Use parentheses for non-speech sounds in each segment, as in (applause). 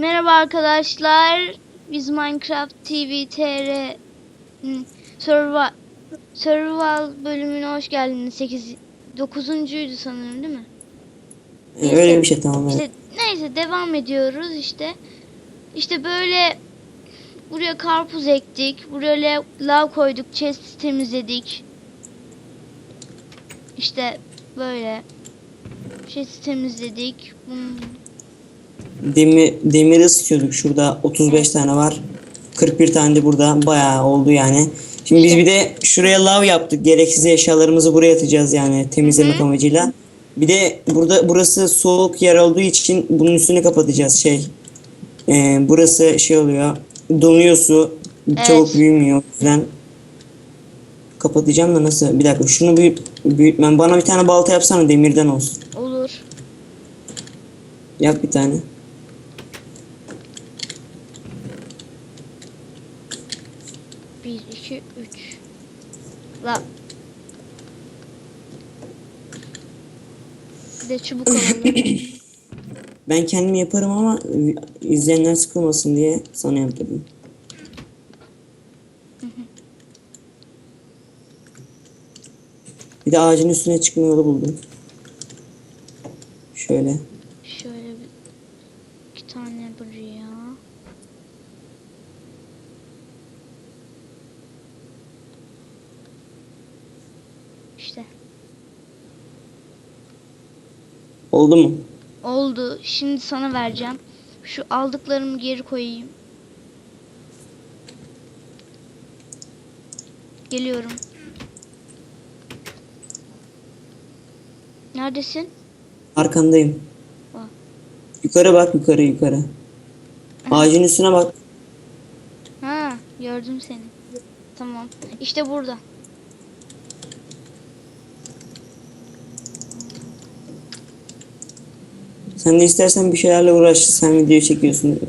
Merhaba arkadaşlar. Biz Minecraft TV TR Survival, Survival bölümüne hoş geldiniz. 8 9.'uydu sanırım değil mi? Ee, Öyle bir şey tamam. İşte neyse devam ediyoruz işte. İşte böyle buraya karpuz ektik. Buraya lav, lav koyduk. Chest temizledik. İşte böyle chest temizledik. Hmm, Demir, demiri ısıtıyorduk şurada 35 tane var. 41 tane de burada bayağı oldu yani. Şimdi biz bir de şuraya lav yaptık. Gereksiz eşyalarımızı buraya atacağız yani temizlemek amacıyla. Bir de burada burası soğuk yer olduğu için bunun üstünü kapatacağız şey. Ee, burası şey oluyor. Donuyor su. Çabuk büyümüyor. Yüzden kapatacağım da nasıl? Bir dakika şunu büyüt, büyütmem. Bana bir tane balta yapsana demirden olsun. olur. Yap bir tane. Bir, iki, üç. La. Bir de çubuk alalım. (laughs) Ben kendim yaparım ama izleyenler sıkılmasın diye sana yaptırdım. Bir de ağacın üstüne çıkma yolu buldum. Şöyle bir iki tane buraya. İşte Oldu mu? oldu. Şimdi sana vereceğim. Şu aldıklarımı geri koyayım. Geliyorum. Neredesin? Arkandayım. Aa. Yukarı bak yukarı yukarı. Ağacın üstüne bak. Ha, gördüm seni. Tamam. İşte burada. Sen de istersen bir şeylerle uğraş. Sen video çekiyorsun.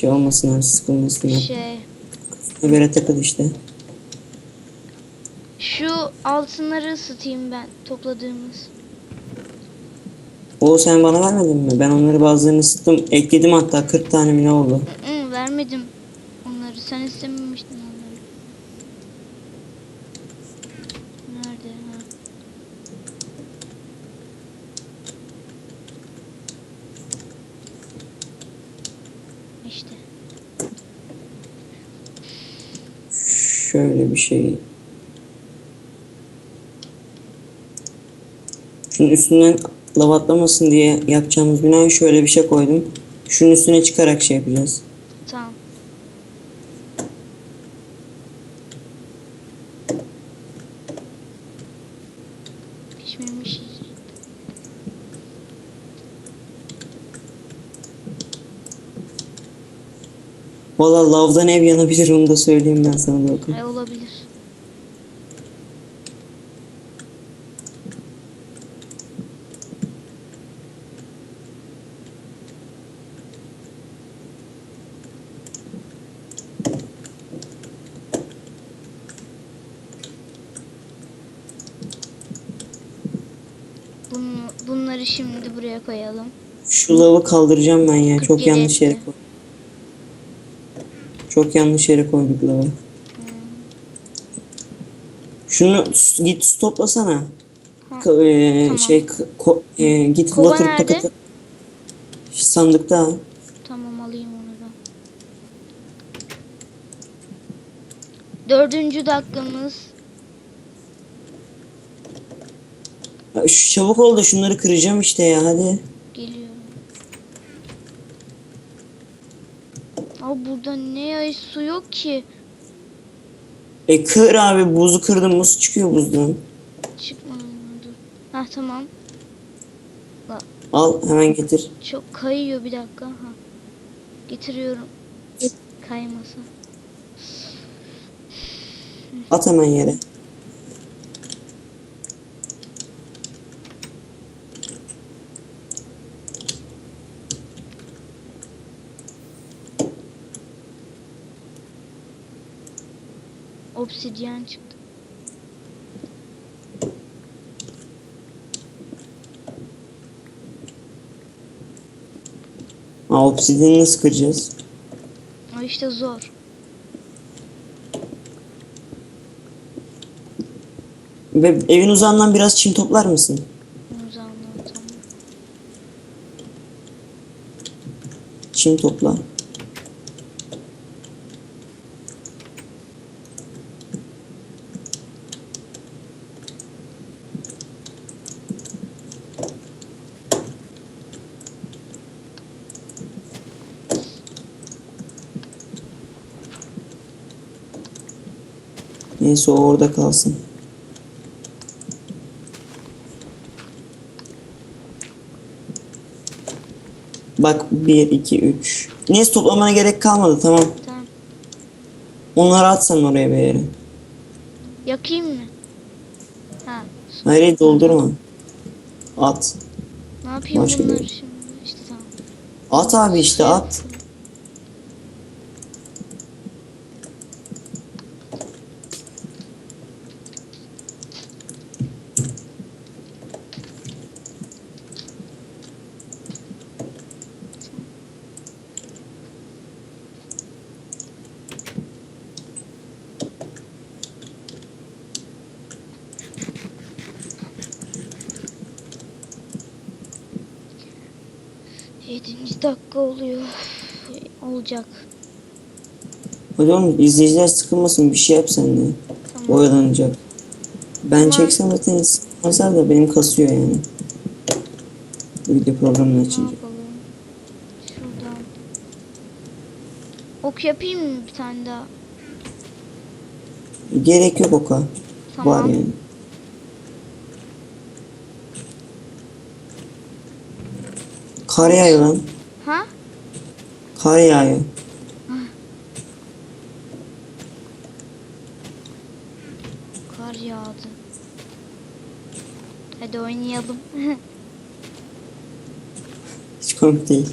Şey olmasın sıkılmasın. Şey, Böyle takıl işte. şu altınları ısıtayım ben topladığımız. O sen bana vermedin mi? Ben onları bazılarını ısıttım. Ekledim hatta 40 tane mi ne oldu? Hı, vermedim onları. Sen istememiştin onları. Nerede? Ha. İşte. Şöyle bir şey. Şunun üstünden lava atlamasın diye yapacağımız binaya şöyle bir şey koydum. Şunun üstüne çıkarak şey yapacağız. Tamam. Pişmemiş. Valla lavdan ev yanabilir onu da söyleyeyim ben sana bakın. Ay olabilir. Bunu, bunları şimdi buraya koyalım. Şu lavı kaldıracağım ben ya. Çok 47 yanlış yere etti. Çok yanlış yere koyduk lavı. Şunu git su toplasana. Ha, Ka- e, tamam. şey ko- e, git Kova water nerede? paketi. Sandıkta. Tamam alayım onu da. Dördüncü dakikamız. Şu çabuk ol da şunları kıracağım işte ya hadi. Geliyor. Abi burada ne ay su yok ki. E kır abi buzu kırdım muz çıkıyor buzdan. Çıkmadı. Hah tamam. Al hemen getir. Çok kayıyor bir dakika. Ha. Getiriyorum. Kaymasın. At hemen yere. Obsidyen çıktı. Aa, obsidiyeni nasıl kıracağız? O işte zor. Ve evin uzağından biraz çim toplar mısın? Da anlatamam. Çim topla. Neyse o orada kalsın. Bak 1, 2, 3. Neyse toplamana gerek kalmadı tamam. Tamam. Onları at sen oraya bir yere. Yakayım mı? Ha. Hayır hayır, doldurma. At. Ne yapayım Başka bunları bir- şimdi? İşte tamam. At abi işte at. Yedinci dakika oluyor. Olacak. Hadi oğlum izleyiciler sıkılmasın bir şey yap sen de. Tamam. Oyalanacak. Ben Tamam. çeksem zaten sıkılmazlar da benim kasıyor yani. Video programını açınca. Şuradan. Ok yapayım mı bir tane daha? Gerek yok oka. Tamam. Var yani. Kar yağıyor lan. Ha? Kar yağıyor. Kar yağdı. Hadi oynayalım. (laughs) Hiç komik değil.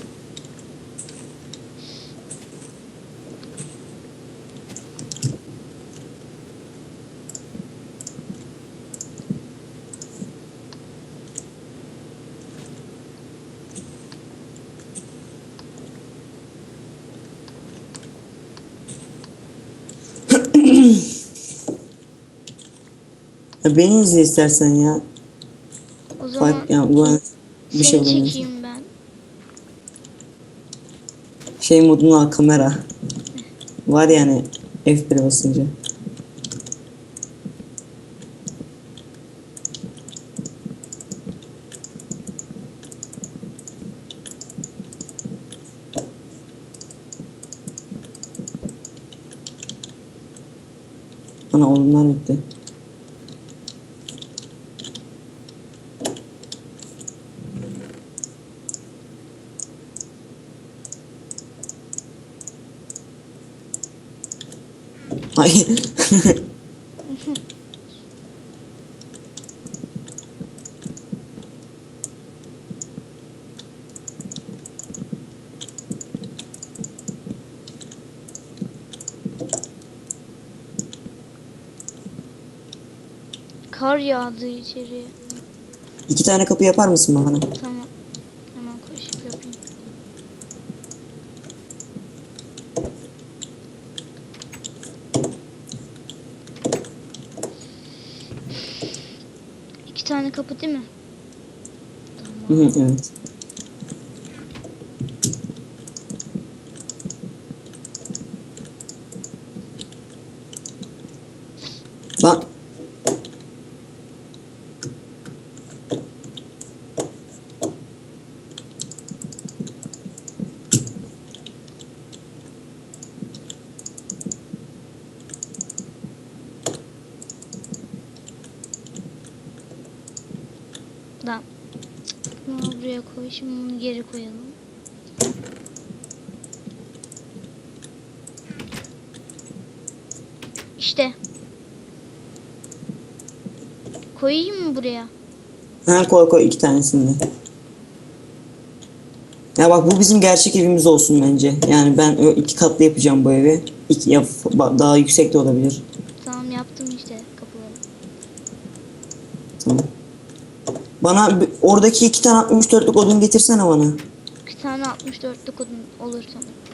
Ya beni izle istersen ya. o zaman Fark, ya bu bir şey seni olamaz. çekeyim ben. Şey modunu al kamera. Var yani F1 basınca. Ana odunlar bitti. Hayır. Kar yağdı içeriye. İki tane kapı yapar mısın bana? Tamam. Hemen koşup yapayım. İki tane kapı değil mi? Hı, evet. Lan Tamam. Bunu buraya koy. Şimdi bunu geri koyalım. İşte. Koyayım mı buraya? ha koy koy iki tanesini de. Ya bak bu bizim gerçek evimiz olsun bence. Yani ben iki katlı yapacağım bu evi. İki, ya, ba- daha yüksek de olabilir. Tamam yaptım işte kapıları. Tamam. Bana oradaki iki tane 64'lük odun getirsene bana. İki tane 64'lük odun olur sanırım.